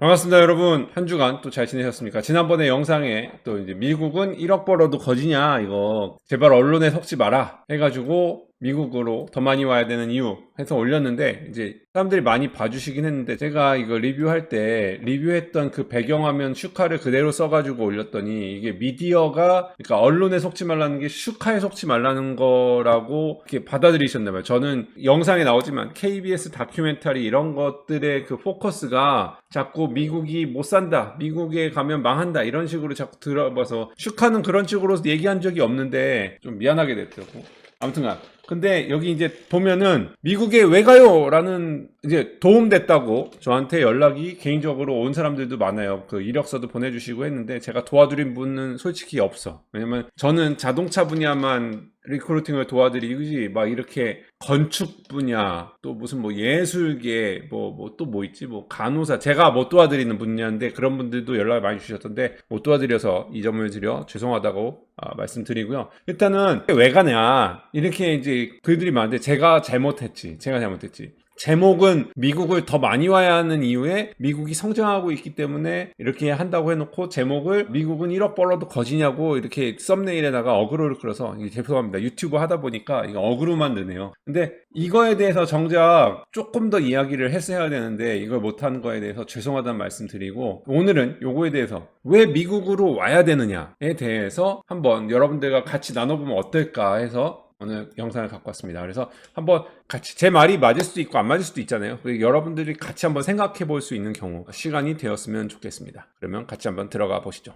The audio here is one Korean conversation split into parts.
반갑습니다, 여러분. 한 주간 또 잘 지내셨습니까? 지난번에 영상에 또 이제 미국은 1억 벌어도 거지냐, 이거. 제발 언론에 섞지 마라. 해가지고 미국으로 더 많이 와야 되는 이유 해서 올렸는데, 이제 사람들이 많이 봐주시긴 했는데, 제가 이거 리뷰할 때 리뷰했던 그 배경화면 슈카를 그대로 써가지고 올렸더니, 이게 미디어가, 그러니까 언론에 속지 말라는 게 슈카에 속지 말라는 거라고 이렇게 받아들이셨나 봐요. 저는 영상에 나오지만 KBS 다큐멘터리 이런 것들의 그 포커스가 자꾸 미국이 못 산다, 미국에 가면 망한다, 이런 식으로 자꾸 들어봐서 슈카는 그런 식으로 얘기한 적이 없는데 좀 미안하게 됐더라고. 아무튼간. 근데 여기 이제 보면은 미국에 왜 가요? 라는 이제 도움됐다고 저한테 연락이 개인적으로 온 사람들도 많아요. 그 이력서도 보내주시고 했는데 제가 도와드린 분은 솔직히 없어. 왜냐면 저는 자동차 분야만 리크루팅을 도와드리지 막 이렇게 건축 분야 또 무슨 뭐 예술계 뭐 뭐 또뭐 있지 뭐 간호사 제가 못 도와드리는 분야인데 그런 분들도 연락을 많이 주셨던데 못 도와드려서 이 점을 드려 죄송하다고 아, 말씀드리고요. 일단은 왜 가냐 이렇게 이제 글들이 많은데 제가 잘못했지 제가 잘못했지 제목은 미국을 더 많이 와야 하는 이유에 미국이 성장하고 있기 때문에 이렇게 한다고 해놓고 제목을 미국은 1억 벌어도 거지냐고 이렇게 썸네일에다가 어그로를 끌어서 죄송합니다. 유튜브 하다 보니까 이거 어그로만 드네요. 근데 이거에 대해서 정작 조금 더 이야기를 했어야 되는데 이걸 못하는 거에 대해서 죄송하다는 말씀 드리고 오늘은 요거에 대해서 왜 미국으로 와야 되느냐에 대해서 한번 여러분들과 같이 나눠보면 어떨까 해서 오늘 영상을 갖고 왔습니다. 그래서 한번 같이 제 말이 맞을 수도 있고 안 맞을 수도 있잖아요. 여러분들이 같이 한번 생각해 볼 수 있는 경우 시간이 되었으면 좋겠습니다. 그러면 같이 한번 들어가 보시죠.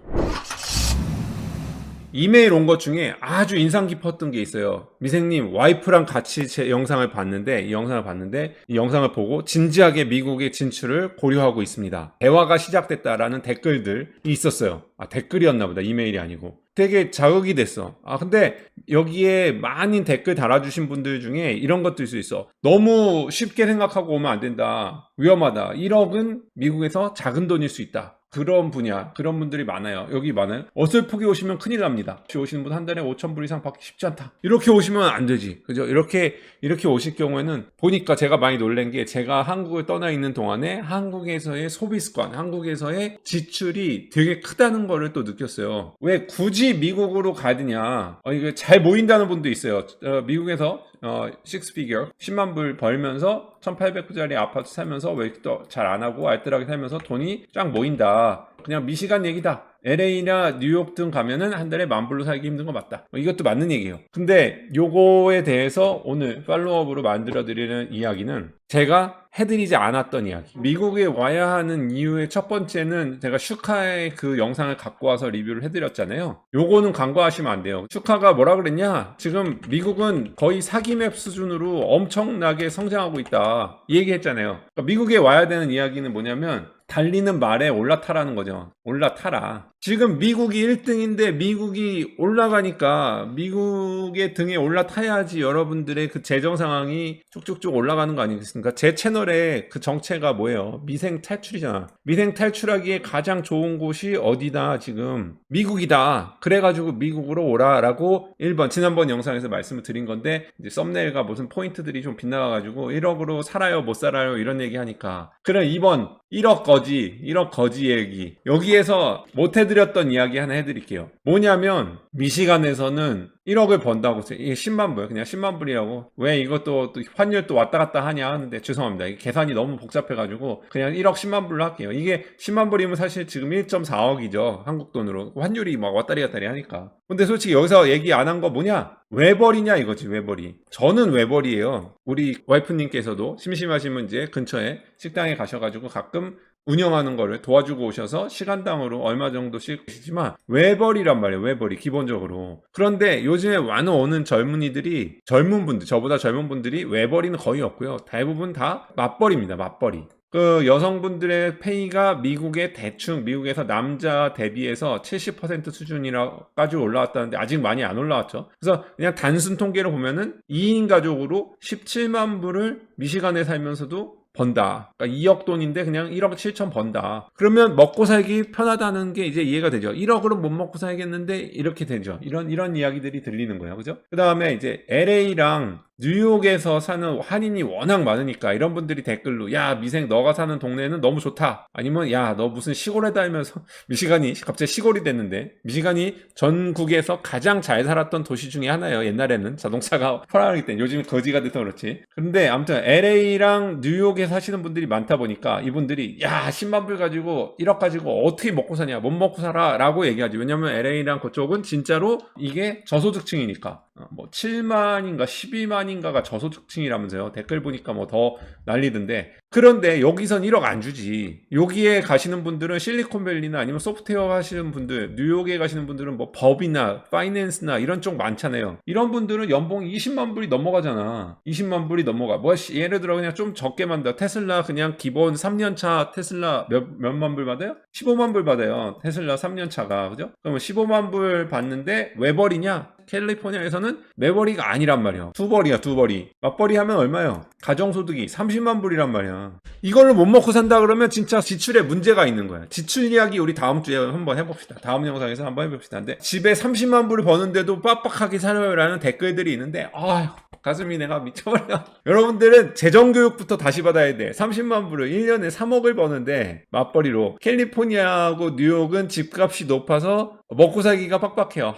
이메일 온 것 중에 아주 인상 깊었던 게 있어요. 미생님, 와이프랑 같이 제 영상을 봤는데, 이 영상을 봤는데, 이 영상을 보고 진지하게 미국의 진출을 고려하고 있습니다. 대화가 시작됐다라는 댓글들이 있었어요. 아, 댓글이었나 보다. 이메일이 아니고. 되게 자극이 됐어. 아, 근데 여기에 많은 댓글 달아주신 분들 중에 이런 것도 있을 수 있어. 너무 쉽게 생각하고 오면 안 된다. 위험하다. 1억은 미국에서 작은 돈일 수 있다. 그런 분야, 그런 분들이 많아요. 여기 많아요. 어설프게 오시면 큰일 납니다. 오시는 분 한 달에 5,000불 이상 받기 쉽지 않다. 이렇게 오시면 안 되지. 그죠? 이렇게, 이렇게 오실 경우에는 보니까 제가 많이 놀란 게 제가 한국을 떠나 있는 동안에 한국에서의 소비 습관, 한국에서의 지출이 되게 크다는 거를 또 느꼈어요. 왜 굳이 미국으로 가느냐. 어, 이게 잘 모인다는 분도 있어요. 어, 미국에서 어, 6피겨 10만 불 벌면서 1800불짜리 아파트 살면서 왜또잘 안 하고 알뜰하게 살면서 돈이 쫙 모인다. 그냥 미시간 얘기다. LA나 뉴욕 등 가면은 한 달에 만 불로 살기 힘든 거 맞다. 뭐 이것도 맞는 얘기예요. 근데 요거에 대해서 오늘 팔로업으로 만들어 드리는 이야기는 제가 해드리지 않았던 이야기. 미국에 와야 하는 이유의 첫 번째는 제가 슈카의 그 영상을 갖고 와서 리뷰를 해드렸잖아요. 요거는 간과하시면 안 돼요. 슈카가 뭐라 그랬냐? 지금 미국은 거의 사기맵 수준으로 엄청나게 성장하고 있다. 이 얘기 했잖아요. 그러니까 미국에 와야 되는 이야기는 뭐냐면 달리는 말에 올라타라는 거죠. 올라타라. 지금 미국이 1등인데 미국이 올라가니까 미국의 등에 올라타야지 여러분들의 그 재정 상황이 쭉쭉쭉 올라가는 거 아니겠습니까? 제 채널의 그 정체가 뭐예요? 미생 탈출이잖아. 미생 탈출하기에 가장 좋은 곳이 어디다 지금 미국이다. 그래가지고 미국으로 오라라고 1번 지난번 영상에서 말씀을 드린 건데 이제 썸네일과 무슨 포인트들이 좀 빗나가가지고 1억으로 살아요 못 살아요 이런 얘기 하니까 그래 2번 1억 거지 1억 거지 얘기 여기에서 못해 드렸던 이야기 하나 해드릴게요. 뭐냐면 미시간에서는 1억을 번다고 이게 10만 불 그냥 10만 불이라고. 왜 이것도 또 환율 또 왔다 갔다 하냐 하는데 죄송합니다. 이게 계산이 너무 복잡해가지고 그냥 1억 10만 불로 할게요. 이게 10만 불이면 사실 지금 1.4억이죠. 한국 돈으로. 환율이 막 왔다리 갔다리 하니까. 근데 솔직히 여기서 얘기 안 한 거 뭐냐? 외벌이냐 이거지 외벌이. 저는 외벌이에요. 우리 와이프님께서도 심심하시면 이제 근처에 식당에 가셔가지고 가끔 운영하는 거를 도와주고 오셔서 시간당으로 얼마 정도씩 계시지만 외벌이란 말이에요 외벌이 기본적으로. 그런데 요즘에 많은 오는 젊은이들이 젊은 분들 저보다 젊은 분들이 외벌이는 거의 없고요. 대부분 다 맞벌입니다 맞벌이. 그 여성분들의 페이가 미국의 대충 미국에서 남자 대비해서 70% 수준이라까지 올라왔다는데 아직 많이 안 올라왔죠. 그래서 그냥 단순 통계로 보면은 2인 가족으로 17만 불을 미시간에 살면서도 번다. 그러니까 2억 돈인데 그냥 1억 7천 번다. 그러면 먹고 살기 편하다는 게 이제 이해가 되죠. 1억으로 못 먹고 살겠는데 이렇게 되죠. 이런 이런 이야기들이 들리는 거예요. 그죠? 그다음에 이제 LA랑 뉴욕에서 사는 한인이 워낙 많으니까 이런 분들이 댓글로 야 미생 너가 사는 동네는 너무 좋다. 아니면 야 너 무슨 시골에 다니면서 미시간이 갑자기 시골이 됐는데? 미시간이 전국에서 가장 잘 살았던 도시 중에 하나예요. 옛날에는 자동차가 편하기 때문에. 요즘 거지가 돼서 그렇지. 그런데 아무튼 LA랑 뉴욕에 사시는 분들이 많다 보니까 이분들이 야 10만 불 가지고 1억 가지고 어떻게 먹고 사냐? 못 먹고 살아? 라고 얘기하지. 왜냐면 LA랑 그쪽은 진짜로 이게 저소득층이니까. 어, 뭐 7만인가 12만인가 가 저소득층이라면서요 댓글 보니까 뭐 더 난리던데. 그런데 여기선 1억 안 주지. 여기에 가시는 분들은 실리콘밸리나 아니면 소프트웨어 하시는 분들 뉴욕에 가시는 분들은 뭐 법이나 파이낸스나 이런 쪽 많잖아요. 이런 분들은 연봉 20만 불이 넘어가잖아. 20만 불이 넘어가. 뭐 시- 예를 들어 그냥 좀 적게 만다 테슬라 그냥 기본 3년차 테슬라 몇, 몇만 불 받아요? 15만 불 받아요. 테슬라 3년차가. 그죠? 그러면 15만 불 받는데 왜 버리냐? 캘리포니아에서는 매버리가 아니란 말이야. 두 벌이야, 두 벌이. 맞벌이 하면 얼마요? 가정소득이 30만 불이란 말이야. 이걸로 못 먹고 산다 그러면 진짜 지출에 문제가 있는 거야. 지출 이야기 우리 다음 주에 한번 해봅시다. 다음 영상에서 한번 해봅시다. 근데 집에 30만 불을 버는데도 빡빡하게 살아요라는 댓글들이 있는데, 아휴. 가슴이 내가 미쳐버려. 여러분들은 재정교육부터 다시 받아야 돼. 30만 불을 1년에 3억을 버는데 맞벌이로. 캘리포니아하고 뉴욕은 집값이 높아서 먹고 살기가 빡빡해요.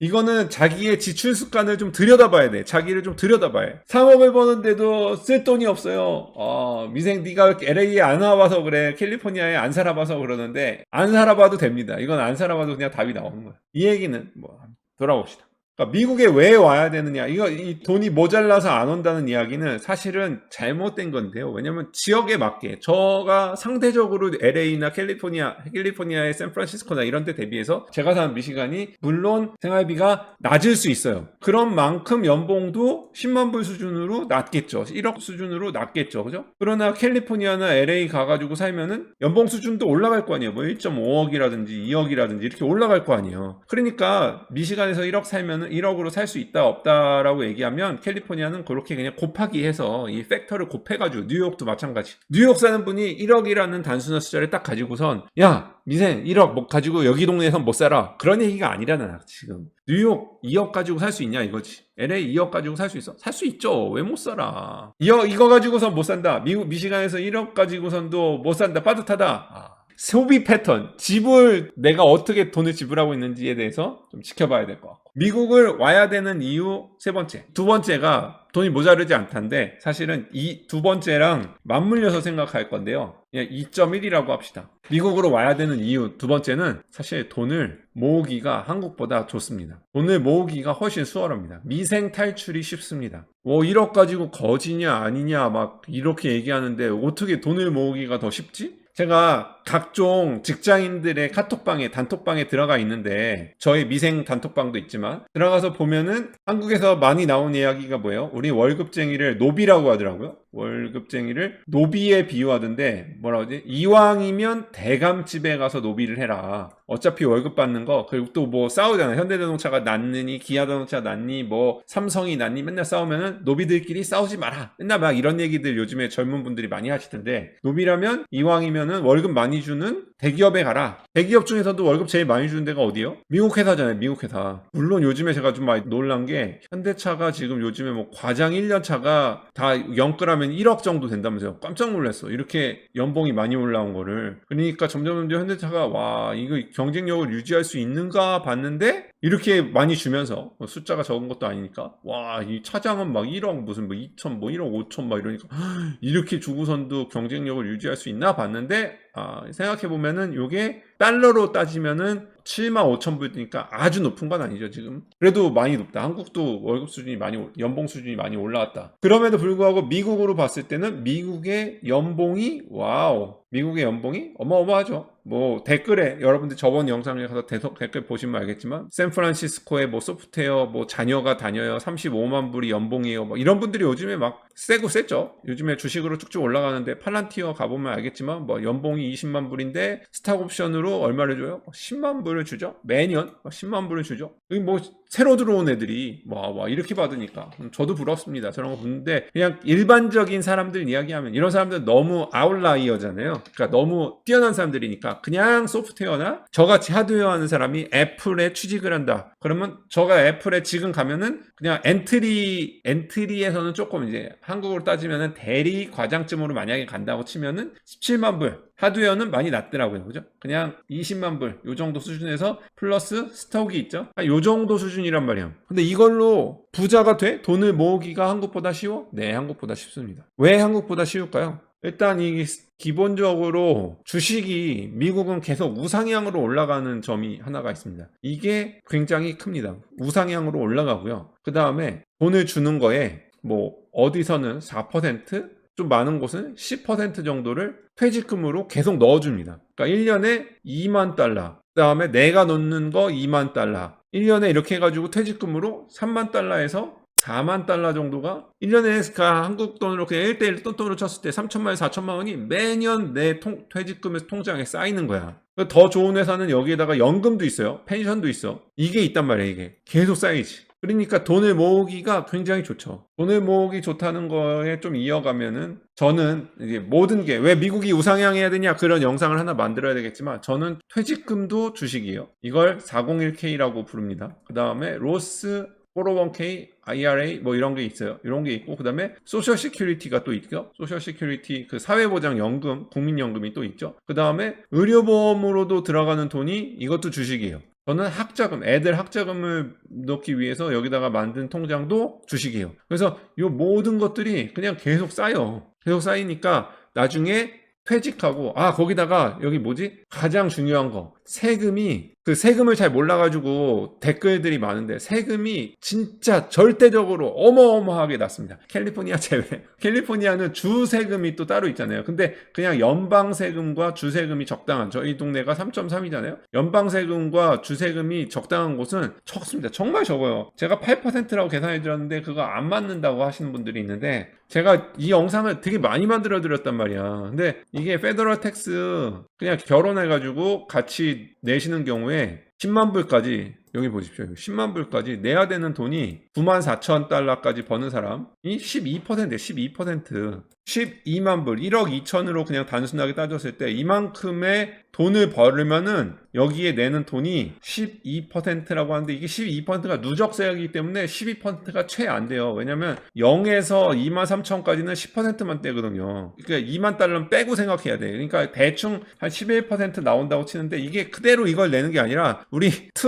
하, 이거는 자기의 지출 습관을 좀 들여다봐야 돼. 자기를 좀 들여다봐야 해. 3억을 버는데도 쓸 돈이 없어요. 어, 미생 네가 LA에 안 와봐서 그래. 캘리포니아에 안 살아봐서 그러는데 안 살아봐도 됩니다. 이건 안 살아봐도 그냥 답이 나오는 거야. 이 얘기는 뭐 돌아봅시다. 그러니까 미국에 왜 와야 되느냐? 이거 이 돈이 모자라서 안 온다는 이야기는 사실은 잘못된 건데요. 왜냐면 지역에 맞게 저가 상대적으로 LA나 캘리포니아, 캘리포니아의 샌프란시스코나 이런 데 대비해서 제가 사는 미시간이 물론 생활비가 낮을 수 있어요. 그런 만큼 연봉도 10만 불 수준으로 낮겠죠. 1억 수준으로 낮겠죠. 그죠? 그러나 캘리포니아나 LA 가가지고 살면은 연봉 수준도 올라갈 거 아니에요. 뭐 1.5억이라든지 2억이라든지 이렇게 올라갈 거 아니에요. 그러니까 미시간에서 1억 살면은 1억으로 살 수 있다 없다라고 얘기하면 캘리포니아는 그렇게 그냥 곱하기 해서 이 팩터를 곱해가지고 뉴욕도 마찬가지. 뉴욕 사는 분이 1억이라는 단순한 숫자를 딱 가지고선 야 미생 1억 뭐 가지고 여기 동네에선 못 살아. 그런 얘기가 아니라나 지금. 뉴욕 2억 가지고 살 수 있냐 이거지. LA 2억 가지고 살 수 있어? 살 수 있죠. 왜 못 살아? 이거, 이거 가지고선 못 산다. 미국 미시간에서 1억 가지고선도 못 산다. 빠듯하다. 아, 소비 패턴. 집을 내가 어떻게 돈을 지불하고 있는지에 대해서 좀 지켜봐야 될 것 같고 미국을 와야 되는 이유 세 번째 두 번째가 돈이 모자르지 않단데 사실은 이 두 번째랑 맞물려서 생각할 건데요. 그냥 2.1이라고 합시다. 미국으로 와야 되는 이유 두 번째는 사실 돈을 모으기가 한국보다 좋습니다. 돈을 모으기가 훨씬 수월합니다. 미생 탈출이 쉽습니다. 뭐 1억 가지고 거지냐 아니냐 막 이렇게 얘기하는데 어떻게 돈을 모으기가 더 쉽지? 제가 각종 직장인들의 카톡방에 단톡방에 들어가 있는데 저희 미생 단톡방도 있지만 들어가서 보면은 한국에서 많이 나온 이야기가 뭐예요? 우리 월급쟁이를 노비라고 하더라고요. 월급쟁이를 노비에 비유하던데 뭐라 그러지? 이왕이면 대감집에 가서 노비를 해라. 어차피 월급 받는 거 그리고 또 뭐 싸우잖아. 현대자동차가 낫느니 기아자동차 낫니 뭐 삼성이 낫니 맨날 싸우면은 노비들끼리 싸우지 마라. 맨날 막 이런 얘기들 요즘에 젊은 분들이 많이 하시던데 노비라면 이왕이면은 월급 많이 주는 대기업에 가라. 대기업 중에서도 월급 제일 많이 주는 데가 어디요? 미국 회사잖아요. 미국 회사. 물론 요즘에 제가 좀 많이 놀란 게 현대차가 지금 요즘에 뭐 과장 1년 차가 다 연끌하면 1억 정도 된다면서요. 깜짝 놀랐어. 이렇게 연봉이 많이 올라온 거를. 그러니까 점점 점점 현대차가 와 이거 경쟁력을 유지할 수 있는가 봤는데 이렇게 많이 주면서 뭐 숫자가 적은 것도 아니니까 와 이 차장은 막 1억 무슨 뭐 2천 뭐 1억 5천 막 이러니까 이렇게 주고선도 경쟁력을 유지할 수 있나 봤는데 아, 생각해 보면은 요게 달러로 따지면은 7만 5천 불이니까 아주 높은 건 아니죠 지금. 그래도 많이 높다. 한국도 월급 수준이 많이 올- 연봉 수준이 많이 올라왔다. 그럼에도 불구하고 미국으로 봤을 때는 미국의 연봉이 와우. 미국의 연봉이 어마어마하죠. 뭐 댓글에 여러분들 저번 영상에 가서 대석 댓글 보시면 알겠지만 샌프란시스코에 뭐 소프트웨어 뭐 자녀가 다녀요. 35만 불이 연봉이에요. 뭐 이런 분들이 요즘에 막 세고 셌죠. 요즘에 주식으로 쭉쭉 올라가는데 팔란티어 가보면 알겠지만 뭐 연봉이 20만 불인데 스탁 옵션으로 얼마를 줘요? 10만 불을 주죠? 매년 10만 불을 주죠? 뭐 새로 들어온 애들이 와, 와 이렇게 받으니까 음, 저도 부럽습니다. 저런 거 보는데 그냥 일반적인 사람들 이야기하면 이런 사람들 너무 아웃라이어잖아요. 그러니까 너무 뛰어난 사람들이니까 그냥 소프트웨어나 저같이 하드웨어 하는 사람이 애플에 취직을 한다. 그러면 저가 애플에 지금 가면은 그냥 엔트리 엔트리에서는 조금 이제 한국으로 따지면은 대리 과장쯤으로 만약에 간다고 치면은 17만 불 하드웨어는 많이 낮더라고요. 그죠? 그냥 20만 불, 요 정도 수준에서 플러스 스톡이 있죠? 아, 요 정도 수준 이란 말이에요. 근데 이걸로 부자가 돼? 돈을 모으기가 한국보다 쉬워? 네, 한국보다 쉽습니다. 왜 한국보다 쉬울까요? 일단 이 기본적으로 주식이 미국은 계속 우상향으로 올라가는 점이 하나가 있습니다. 이게 굉장히 큽니다. 우상향으로 올라가고요. 그 다음에 돈을 주는 거에 뭐 어디서는 4%? 좀 많은 곳은 10% 정도를 퇴직금으로 계속 넣어줍니다. 그러니까 1년에 2만 달러, 그 다음에 내가 넣는 거 2만 달러, 1년에 이렇게 해가지고 퇴직금으로 3만 달러에서 4만 달러 정도가 1년에 그 한국 돈으로 그냥 1대1 똔똔으로 쳤을 때 3천만 원, 4천만 원이 매년 내 통, 퇴직금에서 통장에 쌓이는 거야. 더 좋은 회사는 여기에다가 연금도 있어요. 펜션도 있어. 이게 있단 말이야, 이게. 계속 쌓이지. 그러니까 돈을 모으기가 굉장히 좋죠. 돈을 모으기 좋다는 거에 좀 이어가면은 저는 이제 모든 게 왜 미국이 우상향해야 되냐 그런 영상을 하나 만들어야 되겠지만 저는 퇴직금도 주식이에요. 이걸 401k라고 부릅니다. 그 다음에 로스 401k, IRA 뭐 이런 게 있어요. 이런 게 있고 그다음에 소셜 시큐리티가 또 있죠. 소셜 시큐리티 그 사회 보장 연금, 국민 연금이 또 있죠. 그다음에 의료 보험으로도 들어가는 돈이 이것도 주식이에요. 저는 학자금, 애들 학자금을 넣기 위해서 여기다가 만든 통장도 주식이에요. 그래서 이 모든 것들이 그냥 계속 쌓여. 계속 쌓이니까 나중에 퇴직하고 아 거기다가 여기 뭐지 가장 중요한 거 세금이 그 세금을 잘 몰라가지고 댓글들이 많은데 세금이 진짜 절대적으로 어마어마하게 낮습니다. 캘리포니아 제외. 캘리포니아는 주 세금이 또 따로 있잖아요. 근데 그냥 연방 세금과 주 세금이 적당한 저희 동네가 3.3이잖아요. 연방 세금과 주 세금이 적당한 곳은 적습니다. 정말 적어요. 제가 8%라고 계산해 드렸는데 그거 안 맞는다고 하시는 분들이 있는데 제가 이 영상을 되게 많이 만들어 드렸단 말이야. 근데 이게 페더럴 텍스 그냥 결혼해가지고 같이 내시는 경우에 10만 불까지 여기 보십시오. 10만 불까지 내야 되는 돈이 9만 4천 달러까지 버는 사람이 12%예요. 12%. 12만 불, 1억 2천으로 그냥 단순하게 따졌을 때 이만큼의 돈을 벌으면은 여기에 내는 돈이 12%라고 하는데 이게 12%가 누적세이기 때문에 12%가 채 안 돼요. 왜냐면 0에서 2만 3천까지는 10%만 떼거든요. 그러니까 2만 달러는 빼고 생각해야 돼. 그러니까 대충 한 11% 나온다고 치는데 이게 그대로 이걸 내는 게 아니라 우리 트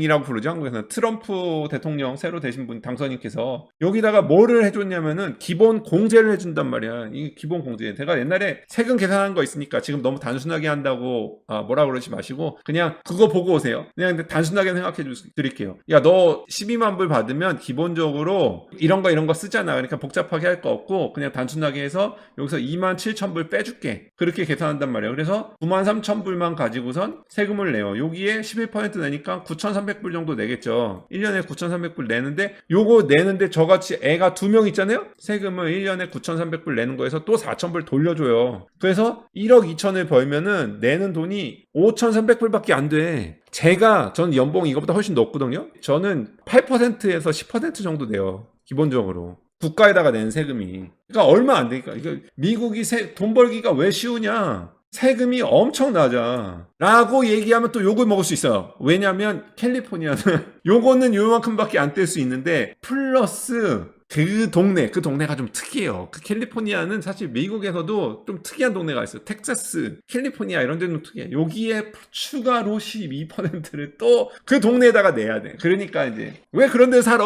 황이라고 부르죠. 한국에서는 트럼프 대통령 새로 되신 분 당선인께서 여기다가 뭐를 해줬냐면은 기본 공제를 해준단 말이야. 이 기본 공제. 제가 옛날에 세금 계산한 거 있으니까 지금 너무 단순하게 한다고 아, 뭐라 그러지 마시고 그냥 그거 보고 오세요. 그냥 단순하게 생각해 주, 드릴게요. 야, 너 12만 불 받으면 기본적으로 이런 거 이런 거 쓰잖아. 그러니까 복잡하게 할 거 없고 그냥 단순하게 해서 여기서 2만 7천 불 빼줄게. 그렇게 계산한단 말이에요. 그래서 9만 3천 불만 가지고선 세금을 내요. 여기에 11% 내니까 9,300불 정도 내겠죠. 1년에 9,300불 내는데 요거 내는데 저같이 애가 두 명 있잖아요. 세금을 1년에 9,300불 내는 거에서 또 4,000불 돌려줘요. 그래서 1억 2천을 벌면은 내는 돈이 5,300불밖에 안 돼. 제가 전 연봉 이거보다 훨씬 높거든요. 저는 8%에서 10% 정도 돼요. 기본적으로. 국가에다가 낸 세금이. 그러니까 얼마 안 되니까. 그러니까 미국이 세, 돈 벌기가 왜 쉬우냐? 세금이 엄청 낮아. 라고 얘기하면 또 욕을 먹을 수 있어요. 왜냐면 캘리포니아는 요거는 요만큼밖에 안 뗄 수 있는데 플러스 그 동네, 그 동네가 좀 특이해요. 그 캘리포니아는 사실 미국에서도 좀 특이한 동네가 있어요. 텍사스, 캘리포니아 이런 데는 특이해. 여기에 추가로 12%를 또 그 동네에다가 내야 돼. 그러니까 이제 왜 그런 데 살아?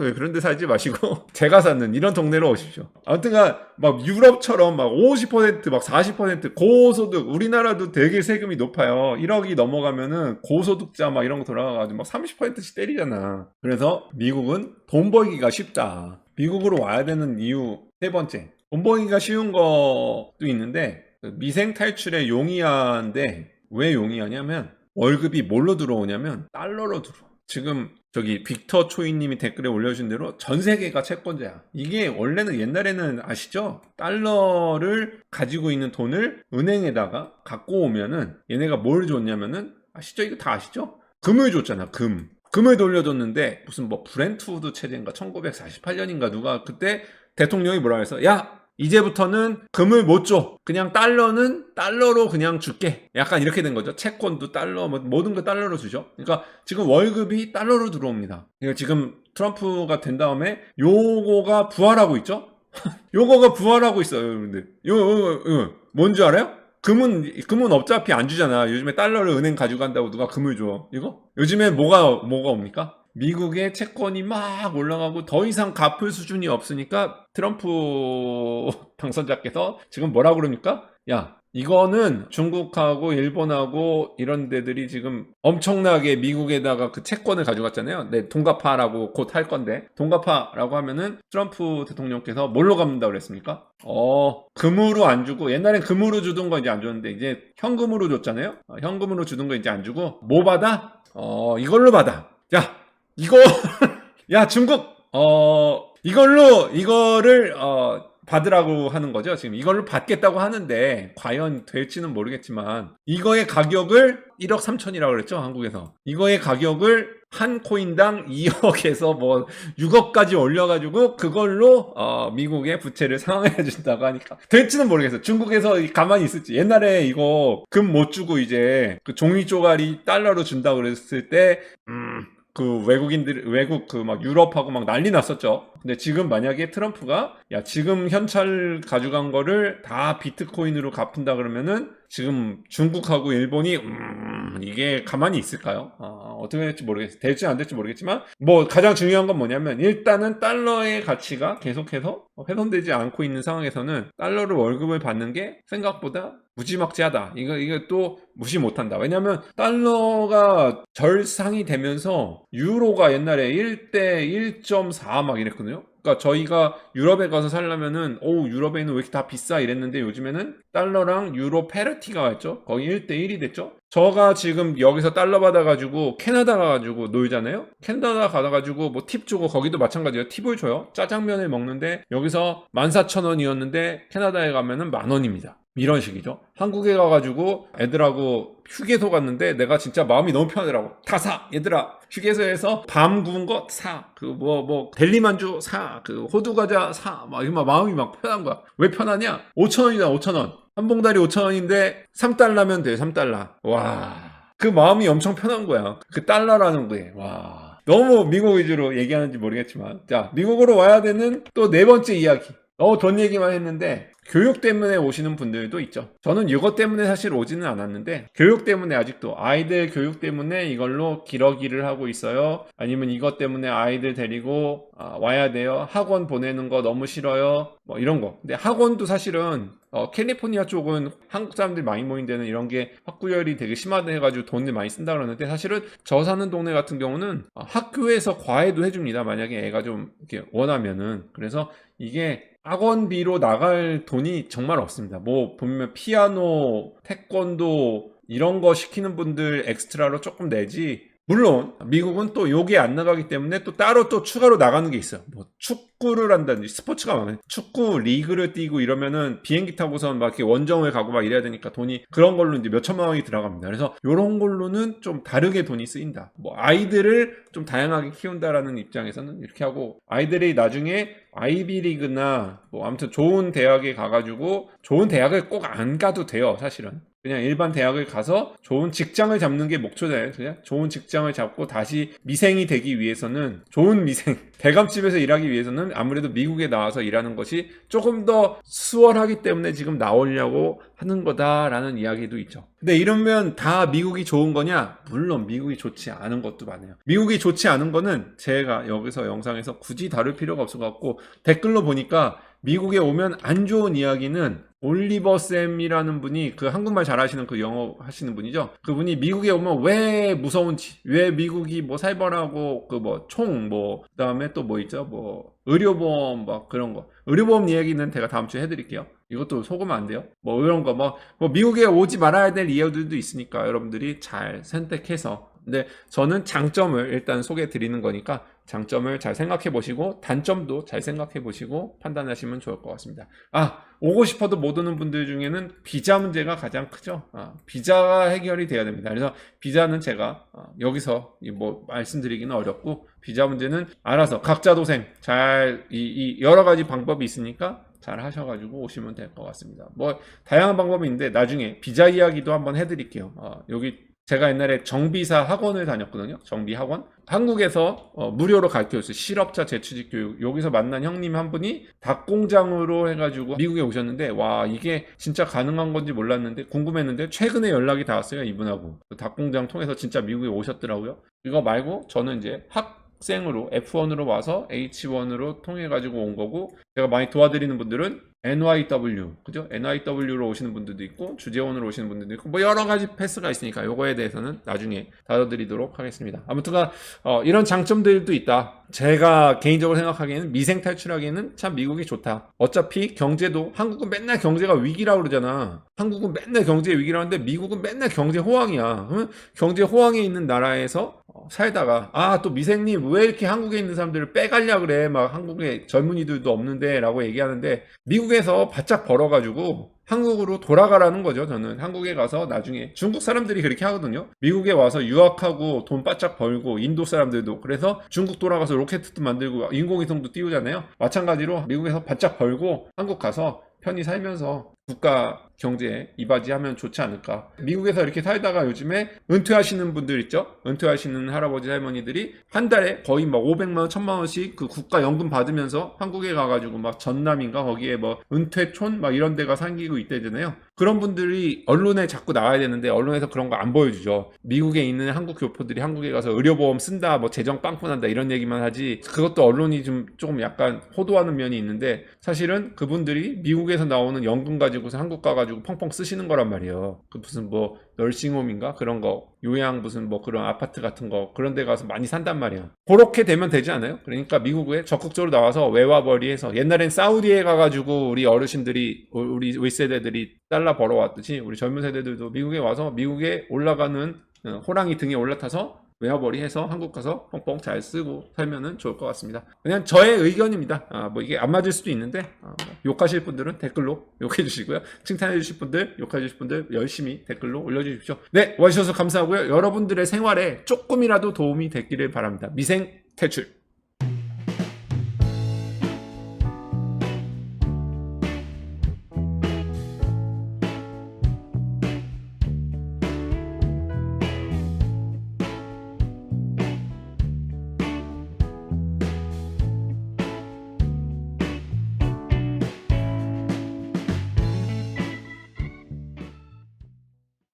왜 그런 데 살지 마시고 제가 사는 이런 동네로 오십시오. 아무튼간 막 유럽처럼 막 50%, 막 40% 고소득 우리나라도 되게 세금이 높아요. 1억이 넘어가면은 고소득자 막 이런 거 돌아가가지고 막 30%씩 때리잖아. 그래서 미국은 돈 벌기가 쉽다. 미국으로 와야 되는 이유 세 번째. 돈 벌기가 쉬운 것도 있는데 미생 탈출의 용이한데 왜 용이하냐면 월급이 뭘로 들어오냐면 달러로 들어와. 지금 저기 빅터 초이님이 댓글에 올려주신 대로 전 세계가 채권자야. 이게 원래는 옛날에는 아시죠? 달러를 가지고 있는 돈을 은행에다가 갖고 오면은 얘네가 뭘 줬냐면은 아시죠? 이거 다 아시죠? 금을 줬잖아. 금. 금을 돌려줬는데 무슨 뭐 브렌트우드 체제인가 1948년인가 누가 그때 대통령이 뭐라 해서 야 이제부터는 금을 못 줘. 그냥 달러는 달러로 그냥 줄게. 약간 이렇게 된 거죠. 채권도 달러, 뭐 모든 거 달러로 주죠. 그러니까 지금 월급이 달러로 들어옵니다. 그러니까 지금 트럼프가 된 다음에 요거가 부활하고 있죠. 요거가 부활하고 있어요, 여러분들. 요, 요, 요, 뭔지 알아요? 금은 금은 어차피 안 주잖아. 요즘에 달러를 은행 가져간다고 누가 금을 줘? 이거? 요즘에 뭐가 뭐가 옵니까? 미국의 채권이 막 올라가고 더 이상 갚을 수준이 없으니까 트럼프 당선자께서 지금 뭐라 그럽니까? 야, 이거는 중국하고 일본하고 이런 데들이 지금 엄청나게 미국에다가 그 채권을 가져갔잖아요. 네, 동갑하라고 곧 할 건데 동갑하라고 하면은 트럼프 대통령께서 뭘로 갚는다 그랬습니까? 어, 금으로 안 주고 옛날엔 금으로 주던 거 이제 안 줬는데 이제 현금으로 줬잖아요. 어, 현금으로 주던 거 이제 안 주고 뭐 받아? 어, 이걸로 받아. 야, 이거 야 중국 어 이걸로 이거를 어 받으라고 하는 거죠. 지금 이걸로 받겠다고 하는데 과연 될지는 모르겠지만 이거의 가격을 1억 3천이라고 그랬죠. 한국에서. 이거의 가격을 한 코인당 2억에서 뭐 6억까지 올려가지고 그걸로 어, 미국의 부채를 상환해 준다고 하니까 될지는 모르겠어요. 중국에서 가만히 있을지 옛날에 이거 금 못 주고 이제 그 종이 쪼가리 달러로 준다고 그랬을 때 음. 그 외국인들 외국 그 막 유럽하고 막 난리 났었죠. 근데 지금 만약에 트럼프가 야 지금 현찰 가져간 거를 다 비트코인으로 갚은다 그러면은 지금 중국하고 일본이 음 이게 가만히 있을까요? 아, 어떻게 될지 모르겠어요. 될지 안 될지 모르겠지만 뭐 가장 중요한 건 뭐냐면 일단은 달러의 가치가 계속해서 훼손되지 않고 있는 상황에서는 달러로 월급을 받는 게 생각보다 무지막지하다. 이거 이거 또 무시 못한다. 왜냐하면 달러가 절상이 되면서 유로가 옛날에 1대 1.4 막 이랬거든요. 그러니까 저희가 유럽에 가서 살려면은 오 유럽에 있는 왜 이렇게 다 비싸 이랬는데 요즘에는 달러랑 유로 페르티가 왔죠. 거의 1대 1이 됐죠. 저가 지금 여기서 달러 받아가지고 캐나다 가가지고 놀잖아요. 캐나다 가가지고 뭐 팁 주고 거기도 마찬가지예요. 팁을 줘요. 짜장면을 먹는데 여기서 14,000원이었는데 캐나다에 가면은 만 원입니다. 이런 식이죠. 한국에 가가지고 애들하고 휴게소 갔는데 내가 진짜 마음이 너무 편하더라고. 다 사! 얘들아! 휴게소에서 밤 구운 거 사! 그 뭐, 뭐, 델리만주 사! 그 호두과자 사! 막, 막 마음이 막 편한 거야. 왜 편하냐? 5천원이다, 5천원. 한 봉다리 5천원인데 3달러면 돼, 3달러. 와. 그 마음이 엄청 편한 거야. 그 달러라는 거에. 와. 너무 미국 위주로 얘기하는지 모르겠지만. 자, 미국으로 와야 되는 또 네 번째 이야기. 어, 돈 얘기만 했는데, 교육 때문에 오시는 분들도 있죠. 저는 이것 때문에 사실 오지는 않았는데, 교육 때문에 아직도, 아이들 교육 때문에 이걸로 기러기를 하고 있어요. 아니면 이것 때문에 아이들 데리고 아, 와야 돼요. 학원 보내는 거 너무 싫어요. 뭐 이런 거. 근데 학원도 사실은 어, 캘리포니아 쪽은 한국 사람들이 많이 모인 데는 이런 게 학구열이 되게 심하다 해가지고 돈을 많이 쓴다 그러는데 사실은 저 사는 동네 같은 경우는 어, 학교에서 과외도 해줍니다. 만약에 애가 좀 이렇게 원하면은. 그래서 이게 학원비로 나갈 돈이 정말 없습니다. 뭐 보면 피아노, 태권도 이런 거 시키는 분들 엑스트라로 조금 내지 물론 미국은 또 요게 안 나가기 때문에 또 따로 또 추가로 나가는 게 있어요. 뭐 축 구를 한다든지 스포츠가 많아요. 축구 리그를 뛰고 이러면은 비행기 타고선 막 이렇게 원정을 가고 막 이래야 되니까 돈이 그런 걸로 이제 몇 천만 원이 들어갑니다. 그래서 요런 걸로는 좀 다르게 돈이 쓰인다. 뭐 아이들을 좀 다양하게 키운다라는 입장에서는 이렇게 하고 아이들이 나중에 아이비리그나 뭐 아무튼 좋은 대학에 가가지고 좋은 대학을 꼭 안 가도 돼요. 사실은. 그냥 일반 대학을 가서 좋은 직장을 잡는 게 목표잖아요. 그냥 좋은 직장을 잡고 다시 미생이 되기 위해서는 좋은 미생, 대감집에서 일하기 위해서는 아무래도 미국에 나와서 일하는 것이 조금 더 수월하기 때문에 지금 나오려고 하는 거다라는 이야기도 있죠. 근데 이러면 다 미국이 좋은 거냐? 물론 미국이 좋지 않은 것도 많아요. 미국이 좋지 않은 거는 제가 여기서 영상에서 굳이 다룰 필요가 없어 갖고 댓글로 보니까 미국에 오면 안 좋은 이야기는 올리버 쌤이라는 분이 그 한국말 잘하시는 그 영어 하시는 분이죠. 그분이 미국에 오면 왜 무서운지, 왜 미국이 뭐 살벌하고 그 뭐총뭐 그다음에 또 뭐 있죠, 뭐 의료보험 막 그런 거. 의료보험 이야기는 제가 다음 주에 해드릴게요. 이것도 속으면 안 돼요. 뭐 이런 거 뭐 뭐 미국에 오지 말아야 될 이유들도 있으니까 여러분들이 잘 선택해서 근데 저는 장점을 일단 소개해 드리는 거니까 장점을 잘 생각해 보시고 단점도 잘 생각해 보시고 판단하시면 좋을 것 같습니다. 아 오고 싶어도 못 오는 분들 중에는 비자 문제가 가장 크죠. 아, 비자가 해결이 돼야 됩니다. 그래서 비자는 제가 어, 여기서 이뭐 말씀드리기는 어렵고 비자 문제는 알아서 각자 도생 잘 이, 이 여러 가지 방법이 있으니까 잘 하셔가지고 오시면 될 것 같습니다. 뭐 다양한 방법이 있는데 나중에 비자 이야기도 한번 해드릴게요. 어, 여기 제가 옛날에 정비사 학원을 다녔거든요. 정비 학원. 한국에서 어, 무료로 가르쳐줬어요. 실업자 재취직 교육. 여기서 만난 형님 한 분이 닭공장으로 해가지고 미국에 오셨는데 와 이게 진짜 가능한 건지 몰랐는데 궁금했는데 최근에 연락이 닿았어요. 이분하고 그 닭공장 통해서 진짜 미국에 오셨더라고요. 이거 말고 저는 이제 학 생으로 F1으로 와서 H1으로 통해 가지고 온 거고 제가 많이 도와드리는 분들은 NYW 그죠? NYW로 오시는 분들도 있고 주재원으로 오시는 분들도 있고 뭐 여러 가지 패스가 있으니까 요거에 대해서는 나중에 다뤄드리도록 하겠습니다. 아무튼간 어, 이런 장점들도 있다. 제가 개인적으로 생각하기에는 미생 탈출하기에는 참 미국이 좋다. 어차피 경제도 한국은 맨날 경제가 위기라고 그러잖아. 한국은 맨날 경제 위기라는데 미국은 맨날 경제 호황이야. 그러면 경제 호황에 있는 나라에서 어, 살다가 아 또 미생님 왜 이렇게 한국에 있는 사람들을 빼갈려 그래 막 한국에 젊은이들도 없는데 라고 얘기하는데 미국에 서 바짝 벌어가지고 한국으로 돌아가라는 거죠 저는. 한국에 가서 나중에 중국 사람들이 그렇게 하거든요. 미국에 와서 유학하고 돈 바짝 벌고 인도 사람들도 그래서 중국 돌아가서 로켓도 만들고 인공위성도 띄우잖아요. 마찬가지로 미국에서 바짝 벌고 한국 가서 편히 살면서 국가 경제에 이바지하면 좋지 않을까. 미국에서 이렇게 살다가 요즘에 은퇴하시는 분들 있죠? 은퇴하시는 할아버지 할머니들이 한 달에 거의 막 500만 원, 1000만 원씩 그 국가 연금 받으면서 한국에 가가지고 막 전남인가 거기에 뭐 은퇴촌 막 이런 데가 생기고 있대잖아요. 그런 분들이 언론에 자꾸 나와야 되는데 언론에서 그런 거 안 보여주죠. 미국에 있는 한국 교포들이 한국에 가서 의료보험 쓴다, 뭐 재정 빵꾸난다 이런 얘기만 하지 그것도 언론이 좀 조금 약간 호도하는 면이 있는데 사실은 그분들이 미국에서 나오는 연금 가지고 서 한국 가가지고 펑펑 쓰시는 거란 말이에요. 그 무슨 뭐 널싱홈인가 그런 거 요양 무슨 뭐 그런 아파트 같은 거 그런 데 가서 많이 산단 말이야. 그렇게 되면 되지 않아요? 그러니까 미국에 적극적으로 나와서 외화벌이해서 옛날엔 사우디에 가가지고 우리 어르신들이 우리 윗세대들이 달러 벌어왔듯이 우리 젊은 세대들도 미국에 와서 미국에 올라가는 어, 호랑이 등에 올라타서 외화벌이 해서 한국 가서 뻥뻥 잘 쓰고 살면은 좋을 것 같습니다. 그냥 저의 의견입니다. 아, 뭐 이게 안 맞을 수도 있는데 아, 뭐 욕하실 분들은 댓글로 욕해 주시고요. 칭찬해 주실 분들, 욕해 주실 분들 열심히 댓글로 올려 주십시오. 네, 와주셔서 감사하고요. 여러분들의 생활에 조금이라도 도움이 됐기를 바랍니다. 미생 탈출.